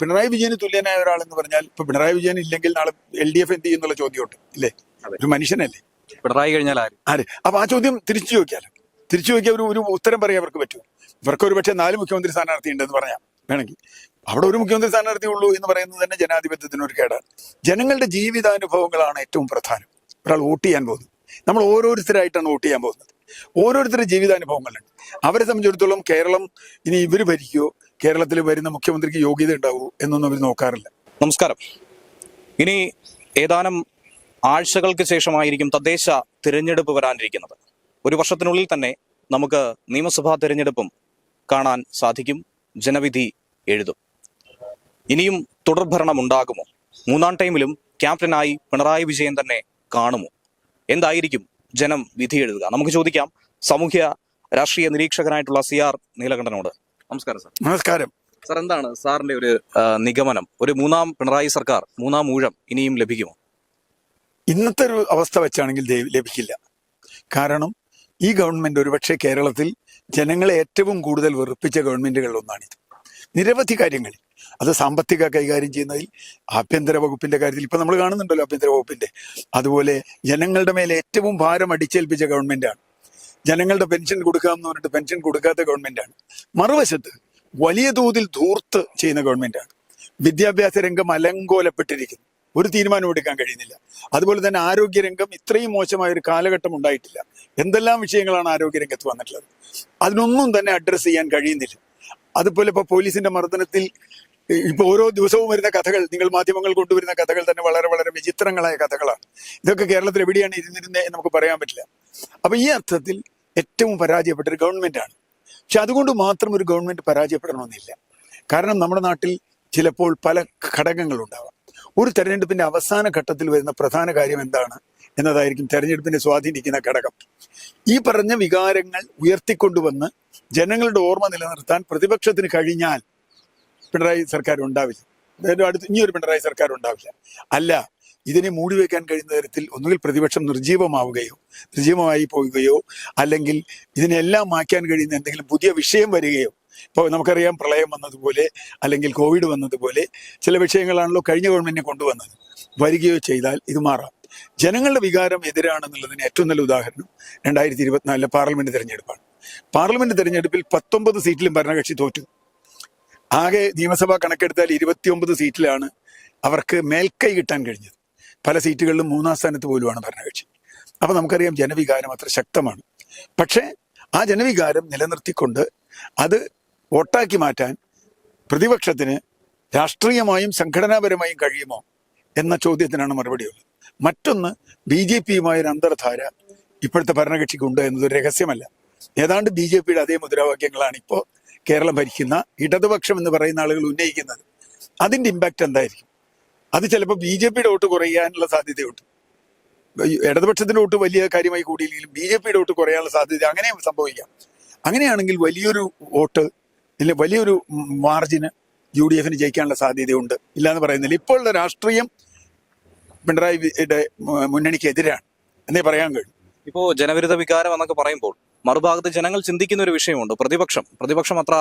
പിണറായി വിജയന് തുല്യനായ ഒരാൾ എന്ന് പറഞ്ഞാൽ ഇപ്പൊ പിണറായി വിജയൻ ഇല്ലെങ്കിൽ നാളെ എൽ ഡി എഫ് എന്ത് ചെയ്യുന്നുള്ള ചോദ്യമുണ്ട് ഇല്ലേ. ഒരു മനുഷ്യനല്ലേ? പിണറായി കഴിഞ്ഞാൽ ആര്? ആര്? അപ്പൊ ആ ചോദ്യം തിരിച്ചു ചോദിക്കാലോ. തിരിച്ചു ചോദിക്കാൻ ഒരു ഒരു ഉത്തരം പറയാൻ അവർക്ക് പറ്റുമോ ഇവർക്ക് ഒരു പക്ഷേ നാല് മുഖ്യമന്ത്രി സ്ഥാനാർത്ഥി ഉണ്ടെന്ന് പറയാം വേണമെങ്കിൽ. അവിടെ ഒരു മുഖ്യമന്ത്രി സ്ഥാനാർത്ഥി ഉള്ളൂ എന്ന് പറയുന്നത് തന്നെ ജനാധിപത്യത്തിന് ഒരു കേടാണ്. ജനങ്ങളുടെ ജീവിതാനുഭവങ്ങളാണ് ഏറ്റവും പ്രധാനം. ഒരാൾ വോട്ട് ചെയ്യാൻ പോകുന്നത് നമ്മൾ ഓരോരുത്തരായിട്ടാണ് വോട്ട് ചെയ്യാൻ പോകുന്നത്. ഓരോരുത്തരുടെ ജീവിതാനുഭവങ്ങളുണ്ട്. അവരെ സംബന്ധിച്ചിടത്തോളം കേരളം ഇനി ഇവർ ഭരിക്കുമോ കേരളത്തിൽ വരുന്ന മുഖ്യമന്ത്രിക്ക് യോഗ്യത ഉണ്ടാവൂ എന്നൊന്നും അവർ നോക്കാറില്ല. നമസ്കാരം. ഇനി ഏതാനും ആഴ്ചകൾക്ക് ശേഷമായിരിക്കും തദ്ദേശ തിരഞ്ഞെടുപ്പ് വരാനിരിക്കുന്നത്. ഒരു വർഷത്തിനുള്ളിൽ തന്നെ നമുക്ക് നിയമസഭാ തിരഞ്ഞെടുപ്പും കാണാൻ സാധിക്കും. ജനവിധി എഴുതും. ഇനിയും തുടർഭരണം ഉണ്ടാകുമോ? മൂന്നാം ടൈമിലും ക്യാപ്റ്റനായി പിണറായി വിജയൻ തന്നെ കാണുമോ? എന്തായിരിക്കും ജനം വിധി എഴുതുക? നമുക്ക് ചോദിക്കാം. സാമൂഹ്യ രാഷ്ട്രീയ നിരീക്ഷകനായിട്ടുള്ള സി ആർ നീലകണ്ഠനോട്. നമസ്കാരം സാർ. നമസ്കാരം. സാർ എന്താണ് സാറിന്റെ ഒരു നിഗമനം? ഒരു മൂന്നാം പിണറായി സർക്കാർ മൂന്നാം ഊഴം ഇനിയും ലഭിക്കുമോ? ഇന്നത്തെ ഒരു അവസ്ഥ വെച്ചാണെങ്കിൽ ലഭിക്കില്ല. കാരണം ഈ ഗവൺമെന്റ് ഒരുപക്ഷെ കേരളത്തിൽ ജനങ്ങളെ ഏറ്റവും കൂടുതൽ വെറുപ്പിച്ച ഗവൺമെന്റുകളിൽ ഒന്നാണിത് നിരവധി കാര്യങ്ങൾ അത് സാമ്പത്തിക കൈകാര്യം ചെയ്യുന്നതിൽ ആഭ്യന്തര വകുപ്പിന്റെ കാര്യത്തിൽ ഇപ്പൊ നമ്മൾ കാണുന്നുണ്ടല്ലോ ആഭ്യന്തര വകുപ്പിന്റെ. അതുപോലെ ജനങ്ങളുടെ മേലെ ഏറ്റവും ഭാരം അടിച്ചേൽപ്പിച്ച ഗവൺമെന്റാണ്. ജനങ്ങളുടെ പെൻഷൻ കൊടുക്കാമെന്ന് പറഞ്ഞിട്ട് പെൻഷൻ കൊടുക്കാത്ത ഗവൺമെന്റാണ് മറുവശത്ത് വലിയ തോതിൽ ധൂർത്ത് ചെയ്യുന്ന ഗവൺമെന്റാണ് വിദ്യാഭ്യാസ രംഗം അലങ്കോലപ്പെട്ടിരിക്കുന്നു. ഒരു തീരുമാനം എടുക്കാൻ കഴിയുന്നില്ല. അതുപോലെ തന്നെ ആരോഗ്യരംഗം ഇത്രയും മോശമായ ഒരു കാലഘട്ടം ഉണ്ടായിട്ടില്ല. എന്തെല്ലാം വിഷയങ്ങളാണ് ആരോഗ്യരംഗത്ത് വന്നിട്ടുള്ളത്? അതിനൊന്നും തന്നെ അഡ്രസ്സ് ചെയ്യാൻ കഴിയുന്നില്ല. അതുപോലെ ഇപ്പൊ പോലീസിന്റെ മർദ്ദനത്തിൽ ഇപ്പൊ ഓരോ ദിവസവും വരുന്ന കഥകൾ നിങ്ങൾ മാധ്യമങ്ങൾ കൊണ്ടുവരുന്ന കഥകൾ തന്നെ വളരെ വളരെ വിചിത്രങ്ങളായ കഥകളാണ്. ഇതൊക്കെ കേരളത്തിൽ എവിടെയാണ് ഇരുന്നിരുന്നത് നമുക്ക് പറയാൻ പറ്റില്ല. അപ്പൊ ഈ അർത്ഥത്തിൽ ഏറ്റവും പരാജയപ്പെട്ട ഒരു ഗവൺമെന്റാണ് പക്ഷെ അതുകൊണ്ട് മാത്രം ഒരു ഗവൺമെന്റ് പരാജയപ്പെടണമെന്നില്ല. കാരണം നമ്മുടെ നാട്ടിൽ ചിലപ്പോൾ പല ഘടകങ്ങളുണ്ടാവാം ഒരു തെരഞ്ഞെടുപ്പിന്റെ അവസാന ഘട്ടത്തിൽ വരുന്ന പ്രധാന കാര്യം എന്താണ്? എന്നതായിരിക്കും തെരഞ്ഞെടുപ്പിനെ സ്വാധീനിക്കുന്ന ഘടകം. ഈ പറഞ്ഞ വികാരങ്ങൾ ഉയർത്തിക്കൊണ്ടുവന്ന് ജനങ്ങളുടെ ഓർമ്മ നിലനിർത്താൻ പ്രതിപക്ഷത്തിന് കഴിഞ്ഞാൽ പിണറായി സർക്കാർ ഉണ്ടാവില്ല. അടുത്ത് ഇനിയൊരു പിണറായി സർക്കാർ ഉണ്ടാവില്ല. അല്ല ഇതിനെ മൂടിവെക്കാൻ കഴിയുന്ന തരത്തിൽ ഒന്നുകിൽ പ്രതിപക്ഷം നിർജീവമാവുകയോ നിർജീവമായി പോവുകയോ അല്ലെങ്കിൽ ഇതിനെല്ലാം മാറ്റാൻ കഴിയുന്ന എന്തെങ്കിലും പുതിയ വിഷയം വരികയോ. ഇപ്പോൾ നമുക്കറിയാം പ്രളയം വന്നതുപോലെ അല്ലെങ്കിൽ കോവിഡ് വന്നതുപോലെ ചില വിഷയങ്ങളാണല്ലോ കഴിഞ്ഞ ഗവൺമെന്റിനെ കൊണ്ടുവന്നത്. വരികയോ ചെയ്താൽ ഇത് മാറാം. ജനങ്ങളുടെ വികാരം എതിരാണെന്നുള്ളതിന് ഏറ്റവും നല്ല ഉദാഹരണം രണ്ടായിരത്തി ഇരുപത്തിനാലിലെ പാർലമെന്റ് തെരഞ്ഞെടുപ്പാണ്. പാർലമെന്റ് തെരഞ്ഞെടുപ്പിൽ പത്തൊമ്പത് സീറ്റിലും ഭരണകക്ഷി തോറ്റു. ആകെ നിയമസഭ കണക്കെടുത്താൽ ഇരുപത്തിയൊമ്പത് സീറ്റിലാണ് അവർക്ക് മേൽക്കൈ കിട്ടാൻ കഴിഞ്ഞത്. പല സീറ്റുകളിലും മൂന്നാം സ്ഥാനത്ത് പോലുമാണ് ഭരണകക്ഷി. അപ്പോൾ നമുക്കറിയാം ജനവികാരം അത്ര ശക്തമാണ്. പക്ഷേ ആ ജനവികാരം നിലനിർത്തിക്കൊണ്ട് അത് വോട്ടാക്കി മാറ്റാൻ പ്രതിപക്ഷത്തിന് രാഷ്ട്രീയമായും സംഘടനാപരമായും കഴിയുമോ എന്ന ചോദ്യത്തിനാണ് മറുപടിയുള്ളത്. മറ്റൊന്ന് ബി ജെ പിയുമായ ഒരു അന്തർധാര ഇപ്പോഴത്തെ ഭരണകക്ഷിക്കുണ്ട് എന്നതൊരു രഹസ്യമല്ല. ഏതാണ്ട് ബി ജെ പിയുടെ അതേ മുദ്രാവാക്യങ്ങളാണ് ഇപ്പോൾ കേരളം ഭരിക്കുന്ന ഇടതുപക്ഷം എന്ന് പറയുന്ന ആളുകൾ ഉന്നയിക്കുന്നത്. അതിന്റെ ഇമ്പാക്റ്റ് എന്തായിരിക്കും? അത് ചിലപ്പോൾ ബി ജെ പിയുടെ വോട്ട് കുറയാനുള്ള സാധ്യതയുണ്ട്. ഇടതുപക്ഷത്തിന്റെ വോട്ട് വലിയ കാര്യമായി കൂടിയില്ലെങ്കിലും ബി ജെ പിയുടെ വോട്ട് കുറയാനുള്ള സാധ്യത അങ്ങനെയും സംഭവിക്കാം. അങ്ങനെയാണെങ്കിൽ വലിയൊരു വോട്ട് ഇല്ല വലിയൊരു മാർജിന് യു ഡി എഫിന് ജയിക്കാനുള്ള സാധ്യതയുണ്ട് ഇല്ലാന്ന് പറയുന്നില്ല. ഇപ്പോഴുള്ള രാഷ്ട്രീയം പിണറായിയുടെ മുന്നണിക്ക് എതിരാണ് എന്നേ പറയാൻ കഴിയും. ഇപ്പോ ജനവിരുദ്ധ വികാരം എന്നൊക്കെ പറയുമ്പോൾ മറുഭാഗത്ത് ജനങ്ങൾ ചിന്തിക്കുന്ന ഒരു വിഷയമുണ്ട്. പ്രതിപക്ഷം. പ്രതിപക്ഷം അത്ര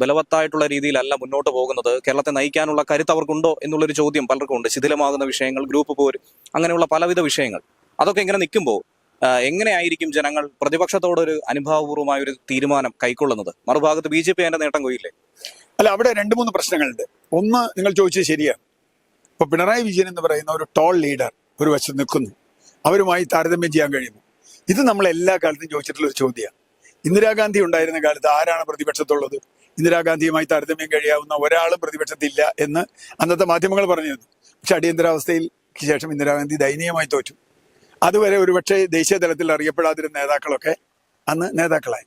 ബലവത്തായിട്ടുള്ള രീതിയിലല്ല മുന്നോട്ട് പോകുന്നത്. കേരളത്തെ നയിക്കാനുള്ള കരുത്ത് അവർക്കുണ്ടോ എന്നുള്ളൊരു ചോദ്യം പലർക്കും ഉണ്ട് ശിഥിലമാകുന്ന വിഷയങ്ങൾ ഗ്രൂപ്പ് പോര് അങ്ങനെയുള്ള പലവിധ വിഷയങ്ങൾ. അതൊക്കെ ഇങ്ങനെ നിൽക്കുമ്പോൾ എങ്ങനെയായിരിക്കും ജനങ്ങൾ പ്രതിപക്ഷത്തോടൊരു അനുഭാവപൂർവമായ ഒരു തീരുമാനം കൈക്കൊള്ളുന്നത്? മറുഭാഗത്ത് ബി ജെ പി അതിന്റെ നേട്ടം കൊയ്യില്ലേ? അല്ല അവിടെ രണ്ട് മൂന്ന് പ്രശ്നങ്ങളുണ്ട്. ഒന്ന് നിങ്ങൾ ചോദിച്ചത് ശരിയാണ് ഇപ്പൊ പിണറായി വിജയൻ എന്ന് പറയുന്ന ഒരു ടോൾ ലീഡർ ഒരു വശത്ത് നിൽക്കുന്നു. അവരുമായി താരതമ്യം ചെയ്യാൻ കഴിയുന്നു ഇത് നമ്മൾ എല്ലാ കാലത്തും ചോദിച്ചിട്ടുള്ള ഒരു ചോദ്യമാണ് ഇന്ദിരാഗാന്ധി ഉണ്ടായിരുന്ന കാലത്ത് ആരാണ് പ്രതിപക്ഷത്തുള്ളത്? ഇന്ദിരാഗാന്ധിയുമായി താരതമ്യം കഴിയാവുന്ന ഒരാളും പ്രതിപക്ഷത്തില്ല എന്ന് അന്നത്തെ മാധ്യമങ്ങൾ പറഞ്ഞിരുന്നു. പക്ഷെ അടിയന്തരാവസ്ഥയിൽ ശേഷം ഇന്ദിരാഗാന്ധി ദയനീയമായി തോറ്റു. അതുവരെ ഒരുപക്ഷെ ദേശീയ തലത്തിൽ അറിയപ്പെടാതിരുന്ന നേതാക്കളൊക്കെ അന്ന് നേതാക്കളായി.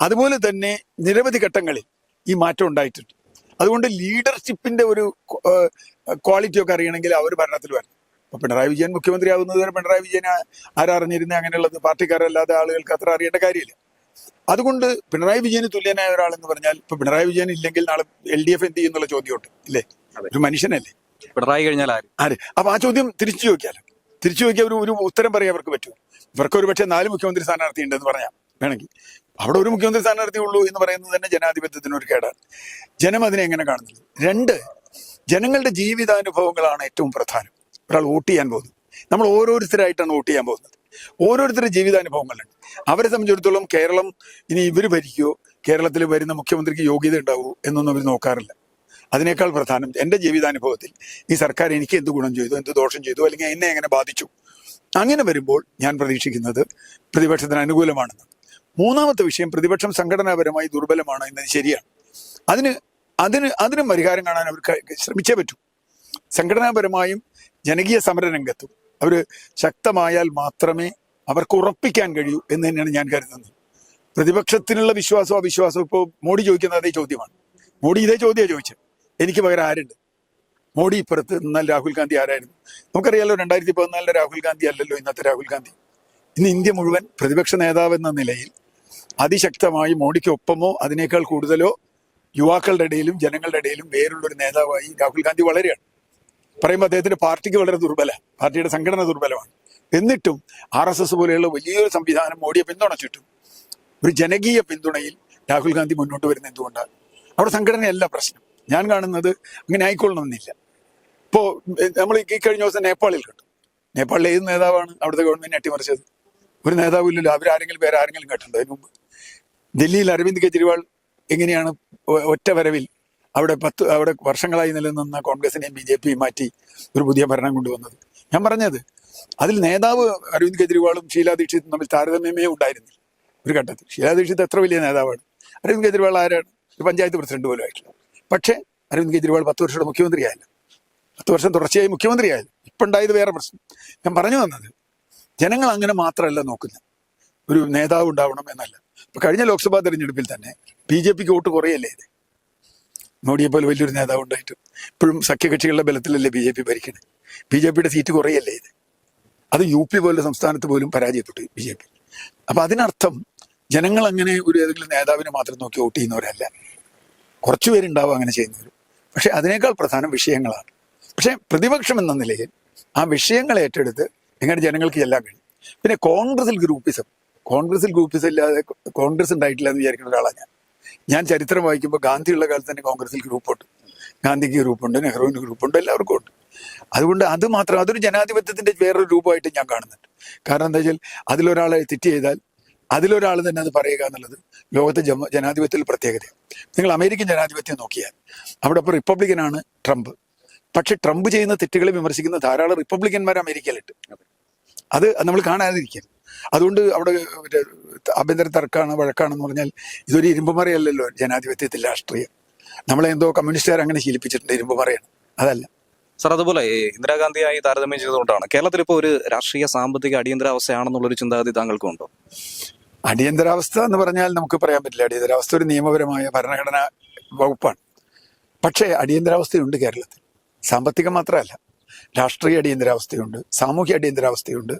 അതുപോലെ തന്നെ നിരവധി ഘട്ടങ്ങളിൽ ഈ മാറ്റം ഉണ്ടായിട്ടുണ്ട്. അതുകൊണ്ട് ലീഡർഷിപ്പിന്റെ ഒരു ക്വാളിറ്റി ഒക്കെ അറിയണമെങ്കിൽ അവർ ഭരണത്തിൽ വരണം അപ്പൊ പിണറായി വിജയൻ മുഖ്യമന്ത്രി ആകുന്നത് വരെ പിണറായി വിജയൻ ആരറിഞ്ഞിരുന്ന അങ്ങനെയുള്ളത്? പാർട്ടിക്കാരല്ലാതെ ആളുകൾക്ക് അത്ര അറിയേണ്ട കാര്യമില്ല. അതുകൊണ്ട് പിണറായി വിജയന് തുല്യനായ ഒരാളെന്ന് എന്ന് പറഞ്ഞാൽ ഇപ്പൊ പിണറായി വിജയൻ ഇല്ലെങ്കിൽ നാളെ എൽ ഡി എഫ് എന്ത് ചെയ്യുന്നുള്ള ചോദ്യമുണ്ട് ഇല്ലേ. ഒരു മനുഷ്യനല്ലേ? പിണറായി കഴിഞ്ഞാൽ ആര്? ആര്? അപ്പൊ ആ ചോദ്യം തിരിച്ചു ചോദിക്കാലോ. തിരിച്ചു ചോദിക്കാൻ ഒരു ഒരു ഉത്തരം പറയാൻ അവർക്ക് പറ്റുമോ ഇവർക്ക് ഒരു പക്ഷേ നാല് മുഖ്യമന്ത്രി സ്ഥാനാർത്ഥി ഉണ്ടെന്ന് പറയാം വേണമെങ്കിൽ. അവിടെ ഒരു മുഖ്യമന്ത്രി സ്ഥാനാർത്ഥി ഉള്ളൂ എന്ന് പറയുന്നത് തന്നെ ജനാധിപത്യത്തിന് ഒരു കേടാണ്. ജനം അതിനെ എങ്ങനെ കാണുന്നത് രണ്ട് ജനങ്ങളുടെ ജീവിതാനുഭവങ്ങളാണ് ഏറ്റവും പ്രധാനം. ഒരാൾ വോട്ട് ചെയ്യാൻ പോകുന്നത്. നമ്മൾ ഓരോരുത്തരായിട്ടാണ് വോട്ട് ചെയ്യാൻ പോകുന്നത്. ഓരോരുത്തരുടെ ജീവിതാനുഭവങ്ങളുണ്ട്. അവരെ സംബന്ധിച്ചിടത്തോളം കേരളം ഇനി ഇവർ ഭരിക്കുമോ കേരളത്തിൽ വരുന്ന മുഖ്യമന്ത്രിക്ക് യോഗ്യത ഉണ്ടാവുമോ എന്നൊന്നും അവർ നോക്കാറില്ല. അതിനേക്കാൾ പ്രധാനം എന്റെ ജീവിതാനുഭവത്തിൽ ഈ സർക്കാർ എനിക്ക് എന്ത് ഗുണം ചെയ്തു എന്ത് ദോഷം ചെയ്തു അല്ലെങ്കിൽ എന്നെ എങ്ങനെ ബാധിച്ചു? അങ്ങനെ വരുമ്പോൾ ഞാൻ പ്രതീക്ഷിക്കുന്നത് പ്രതിപക്ഷത്തിന് അനുകൂലമാണെന്ന്. മൂന്നാമത്തെ വിഷയം പ്രതിപക്ഷം സംഘടനാപരമായി ദുർബലമാണ് എന്നത് ശരിയാണ്. അതിന് അതിന് അതിനും പരിഹാരം കാണാൻ അവർ ശ്രമിച്ചേ പറ്റൂ. സംഘടനാപരമായും ജനകീയ സമര രംഗത്തും അവർ ശക്തമായാൽ മാത്രമേ അവർക്ക് ഉറപ്പിക്കാൻ കഴിയൂ എന്ന് തന്നെയാണ് ഞാൻ കരുതുന്നത്. പ്രതിപക്ഷത്തിനുള്ള വിശ്വാസവും അവിശ്വാസവും ഇപ്പോൾ മോഡി ചോദിക്കുന്ന അതേ ചോദ്യമാണ്. മോഡി ഇതേ ചോദ്യമാണ് ചോദിച്ചത്. എനിക്ക് പകരം ആരുണ്ട്? മോഡി ഇപ്പുറത്ത് നിന്നാൽ രാഹുൽ ഗാന്ധി ആരായിരുന്നു? നമുക്കറിയാലോ രണ്ടായിരത്തി പതിനാലിലെ രാഹുൽ ഗാന്ധി അല്ലല്ലോ ഇന്നത്തെ രാഹുൽ ഗാന്ധി. ഇന്ന് ഇന്ത്യ മുഴുവൻ പ്രതിപക്ഷ നേതാവ് എന്ന നിലയിൽ അതിശക്തമായി മോഡിക്ക് ഒപ്പമോ അതിനേക്കാൾ കൂടുതലോ യുവാക്കളുടെ ഇടയിലും ജനങ്ങളുടെ ഇടയിലും വേറുള്ളൊരു നേതാവായി രാഹുൽ ഗാന്ധി വളരെയാണ് പറയുമ്പോൾ അദ്ദേഹത്തിന്റെ പാർട്ടിക്ക് വളരെ ദുർബല പാർട്ടിയുടെ സംഘടന ദുർബലമാണ്. എന്നിട്ടും ആർ എസ് എസ് പോലെയുള്ള വലിയൊരു സംവിധാനം മോഡിയെ പിന്തുണച്ചിട്ടും ഒരു ജനകീയ പിന്തുണയിൽ രാഹുൽ ഗാന്ധി മുന്നോട്ട് വരുന്ന എന്തുകൊണ്ടാണ് അവിടെ സംഘടനയല്ല പ്രശ്നം. ഞാൻ കാണുന്നത് അങ്ങനെ ആയിക്കൊള്ളണമെന്നില്ല. ഇപ്പോൾ നമ്മൾ ഈ കഴിഞ്ഞ ദിവസം നേപ്പാളിൽ കണ്ടു. നേപ്പാളിൽ ഏത് നേതാവാണ് അവിടുത്തെ ഗവൺമെന്റ് അട്ടിമറിച്ചത്? ഒരു നേതാവില്ലല്ലോ അവരാരെങ്കിലും വേറെ ആരെങ്കിലും കേട്ടിട്ടുണ്ടോ അതിന് മുമ്പ്. ഡൽഹിയിൽ അരവിന്ദ് കെജ്രിവാൾ എങ്ങനെയാണ് ഒറ്റ വരവിൽ അവിടെ പത്ത് അവിടെ വർഷങ്ങളായി നിലനിന്ന കോൺഗ്രസിനെയും ബി ജെ പിയും മാറ്റി ഒരു പുതിയ ഭരണം കൊണ്ടുവന്നത്. ഞാൻ പറഞ്ഞത് അതിൽ നേതാവ് അരവിന്ദ് കെജ്രിവാളും ഷീലാ ദീക്ഷിതും തമ്മിൽ താരതമ്യമേ ഉണ്ടായിരുന്നില്ല ഒരു ഘട്ടത്തിൽ. ഷീലാ ദീക്ഷിത് എത്ര വലിയ നേതാവാണ്? അരവിന്ദ് കെജ്രിവാൾ ആരാണ്? ഒരു പഞ്ചായത്ത് പ്രസിഡന്റ് പോലും ആയിട്ടില്ല. പക്ഷേ അരവിന്ദ് കെജ്രിവാൾ പത്ത് വർഷയുടെ മുഖ്യമന്ത്രിയായില്ല. പത്ത് വർഷം തുടർച്ചയായി മുഖ്യമന്ത്രിയായില്ല. ഇപ്പം ഉണ്ടായത് വേറെ പ്രശ്നം. ഞാൻ പറഞ്ഞു വന്നത് ജനങ്ങൾ അങ്ങനെ മാത്രമല്ല നോക്കുന്നത്. ഒരു നേതാവ് ഉണ്ടാവണം എന്നല്ല. ഇപ്പൊ കഴിഞ്ഞ ലോക്സഭാ തെരഞ്ഞെടുപ്പിൽ തന്നെ ബി ജെ പിക്ക് വോട്ട് കുറയല്ലേ ഇത്? മോഡിയെ പോലെ വലിയൊരു നേതാവ് ഉണ്ടായിട്ടും. ഇപ്പോഴും സഖ്യകക്ഷികളുടെ ബലത്തിലല്ലേ ബി ജെ പി ഭരിക്കണേ? ബി ജെ പിയുടെ സീറ്റ് കുറയല്ലേ ഇത്? അത് യു പി പോലുള്ള സംസ്ഥാനത്ത് പോലും പരാജയപ്പെട്ടു ബി ജെ പി. അപ്പൊ അതിനർത്ഥം ജനങ്ങൾ അങ്ങനെ ഒരു ഏതെങ്കിലും നേതാവിനെ മാത്രം നോക്കി വോട്ട് ചെയ്യുന്നവരല്ല. കുറച്ചു പേരുണ്ടാവും അങ്ങനെ ചെയ്യുന്നവർ. പക്ഷെ അതിനേക്കാൾ പ്രധാനം വിഷയങ്ങളാണ്. പക്ഷെ പ്രതിപക്ഷം എന്ന നിലയിൽ ആ വിഷയങ്ങൾ ഏറ്റെടുത്ത് എങ്ങനെ ജനങ്ങൾക്ക് എല്ലാം കഴിയും. പിന്നെ കോൺഗ്രസിൽ ഗ്രൂപ്പിസം. കോൺഗ്രസിൽ ഗ്രൂപ്പിസം ഇല്ലാതെ കോൺഗ്രസ് ഉണ്ടായിട്ടില്ല എന്ന് വിചാരിക്കുന്ന ഒരാളാണ് ഞാൻ. ഞാൻ ചരിത്രം വായിക്കുമ്പോൾ ഗാന്ധിയുള്ള കാലത്ത് തന്നെ കോൺഗ്രസിൽ ഗ്രൂപ്പുണ്ട്. ഗാന്ധിക്ക് ഗ്രൂപ്പുണ്ട് നെഹ്റുവിന് ഗ്രൂപ്പുണ്ട് എല്ലാവർക്കും ഉണ്ട് അതുകൊണ്ട് അത് മാത്രം അതൊരു ജനാധിപത്യത്തിന്റെ വേറൊരു രൂപമായിട്ട് ഞാൻ കാണുന്നുണ്ട്. കാരണം എന്താ വെച്ചാൽ അതിലൊരാളെ തെറ്റ് ചെയ്താൽ അതിലൊരാൾ തന്നെ അത് പറയുക എന്നുള്ളത് ലോകത്തെ ജമ ജനാധിപത്യത്തിൽ പ്രത്യേകതയാണ്. നിങ്ങൾ അമേരിക്കൻ ജനാധിപത്യം നോക്കിയാൽ അവിടെ ഇപ്പോൾ റിപ്പബ്ലിക്കനാണ് ട്രംപ്. പക്ഷെ ട്രംപ് ചെയ്യുന്ന തെറ്റുകളെ വിമർശിക്കുന്ന ധാരാളം റിപ്പബ്ലിക്കന്മാർ അമേരിക്കയിലുണ്ട്. അത് നമ്മൾ കാണാതിരിക്കും അതുകൊണ്ട് അവിടെ മറ്റേ ആഭ്യന്തര തർക്കമാണ് വഴക്കാണെന്ന് പറഞ്ഞാൽ ഇതൊരു ഇരുമ്പുമറയല്ലല്ലോ ജനാധിപത്യത്തിൽ രാഷ്ട്രീയം. നമ്മളെ എന്തോ കമ്മ്യൂണിസ്റ്റുകാർ അങ്ങനെ ശീലിപ്പിച്ചിട്ടുണ്ട് ഇരുമ്പുമറയാണ് അതല്ല. സാർ അതുപോലെ ഇന്ദിരാഗാന്ധിയായി താരതമ്യം ചെയ്തുകൊണ്ടാണ് കേരളത്തിൽ ഇപ്പോൾ ഒരു രാഷ്ട്രീയ സാമ്പത്തിക അടിയന്തരാവസ്ഥയാണെന്നുള്ളൊരു ചിന്താഗതി താങ്കൾക്കുണ്ടോ? അടിയന്തരാവസ്ഥ എന്ന് പറഞ്ഞാൽ നമുക്ക് പറയാൻ പറ്റില്ല. അടിയന്തരാവസ്ഥ ഒരു നിയമപരമായ ഭരണഘടനാ വകുപ്പാണ്. പക്ഷേ അടിയന്തരാവസ്ഥയുണ്ട് കേരളത്തിൽ. സാമ്പത്തികം മാത്രമല്ല. രാഷ്ട്രീയ അടിയന്തരാവസ്ഥയുണ്ട് സാമൂഹ്യ അടിയന്തരാവസ്ഥയുണ്ട്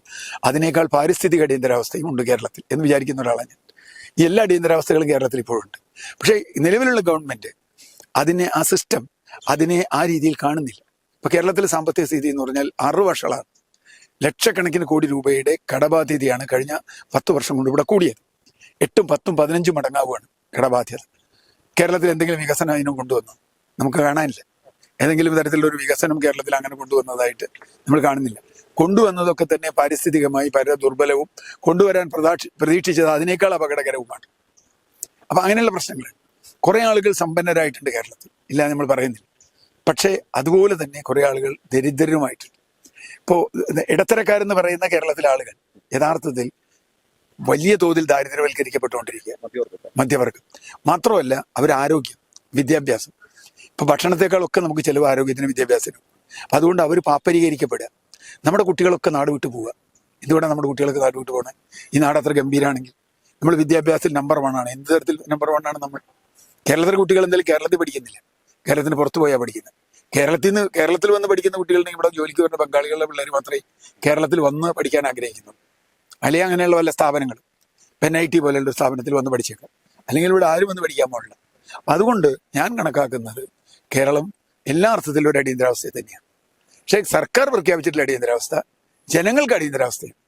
അതിനേക്കാൾ പാരിസ്ഥിതിക അടിയന്തരാവസ്ഥയും ഉണ്ട് കേരളത്തിൽ എന്ന് വിചാരിക്കുന്ന ഒരാളാണ് ഞാൻ. ഈ എല്ലാ അടിയന്തരാവസ്ഥകളും കേരളത്തിൽ ഇപ്പോഴുണ്ട്. പക്ഷേ നിലവിലുള്ള ഗവൺമെന്റ് അതിനെ ആ സിസ്റ്റം അതിനെ ആ രീതിയിൽ കാണുന്നില്ല. ഇപ്പൊ കേരളത്തിലെ സാമ്പത്തിക സ്ഥിതി എന്ന് പറഞ്ഞാൽ ആറു വർഷങ്ങളാണ്. ലക്ഷക്കണക്കിന് കോടി രൂപയുടെ കടബാധ്യതയാണ് കഴിഞ്ഞ പത്ത് വർഷം കൊണ്ട് ഇവിടെ കൂടിയത്. എട്ടും പത്തും പതിനഞ്ചും മടങ്ങാവുകയാണ് കടബാധ്യത. കേരളത്തിൽ എന്തെങ്കിലും വികസനം അതിനും കൊണ്ടുവന്നു? നമുക്ക് കാണാനില്ല. ഏതെങ്കിലും തരത്തിലുള്ള ഒരു വികസനം കേരളത്തിൽ അങ്ങനെ കൊണ്ടുവന്നതായിട്ട് നമ്മൾ കാണുന്നില്ല. കൊണ്ടുവന്നതൊക്കെ തന്നെ പാരിസ്ഥിതികമായി പര ദുർബലവും കൊണ്ടുവരാൻ പ്രതാക്ഷ- പ്രതീക്ഷിച്ചത് അതിനേക്കാൾ അപകടകരവുമാണ്. അപ്പം അങ്ങനെയുള്ള പ്രശ്നങ്ങൾ. കുറേ ആളുകൾ സമ്പന്നരായിട്ടുണ്ട് കേരളത്തിൽ. ഇല്ല നമ്മൾ പറയുന്നില്ല. പക്ഷേ അതുപോലെ തന്നെ കുറേ ആളുകൾ ദരിദ്രരുമായിട്ടുണ്ട്. ഇപ്പോൾ ഇടത്തരക്കാരെന്ന് പറയുന്ന കേരളത്തിലെ ആളുകൾ യഥാർത്ഥത്തിൽ വലിയ തോതിൽ ദാരിദ്ര്യവൽക്കരിക്കപ്പെട്ടുകൊണ്ടിരിക്കുക മധ്യവർഗം. മാത്രമല്ല അവർ ആരോഗ്യം വിദ്യാഭ്യാസം ഇപ്പൊ ഭക്ഷണത്തെക്കാളൊക്കെ നമുക്ക് ചിലവ് ആരോഗ്യത്തിന് വിദ്യാഭ്യാസത്തിനും. അപ്പൊ അതുകൊണ്ട് അവർ പാപ്പരീകരിക്കപ്പെടുക. നമ്മുടെ കുട്ടികളൊക്കെ നാട് വിട്ടു പോവുക. എന്തുകൊണ്ടാണ് നമ്മുടെ കുട്ടികളൊക്കെ നാട് വിട്ടു പോകണേ ഈ നാട് അത്ര ഗംഭീരാണെങ്കിൽ. നമ്മൾ വിദ്യാഭ്യാസത്തിൽ നമ്പർ വൺ ആണ്. എന്ത് തരത്തിൽ നമ്പർ വൺ ആണ് നമ്മൾ? കേരളത്തിലെ കുട്ടികൾ എന്തായാലും കേരളത്തിൽ പഠിക്കുന്നില്ല. കേരളത്തിന് പുറത്തു പോയാൽ പഠിക്കുന്നത് കേരളത്തിൽ നിന്ന് കേരളത്തിൽ വന്ന് പഠിക്കുന്ന കുട്ടികളുണ്ടെങ്കിൽ ഇവിടെ ജോലിക്ക് വരുന്ന ബംഗാളികളുടെ പിള്ളേർ മാത്രമേ കേരളത്തിൽ വന്ന് പഠിക്കാൻ ആഗ്രഹിക്കുന്നുള്ളൂ. അല്ലെങ്കിൽ അങ്ങനെയുള്ള വല്ല സ്ഥാപനങ്ങൾ എൻ ഐ ടി പോലെയുള്ള സ്ഥാപനത്തിൽ വന്ന് പഠിച്ചേക്കാം. അല്ലെങ്കിൽ ഇവിടെ ആരും വന്ന് പഠിക്കാൻ പാടില്ല. അതുകൊണ്ട് ഞാൻ കണക്കാക്കുന്നത് കേരളം എല്ലാ അർത്ഥത്തിലും ഒരു അടിയന്തരാവസ്ഥയെ തന്നെയാണ്. പക്ഷേ സർക്കാർ പ്രഖ്യാപിച്ചിട്ടുള്ള അടിയന്തരാവസ്ഥ ജനങ്ങൾക്ക് അടിയന്തരാവസ്ഥയാണ്.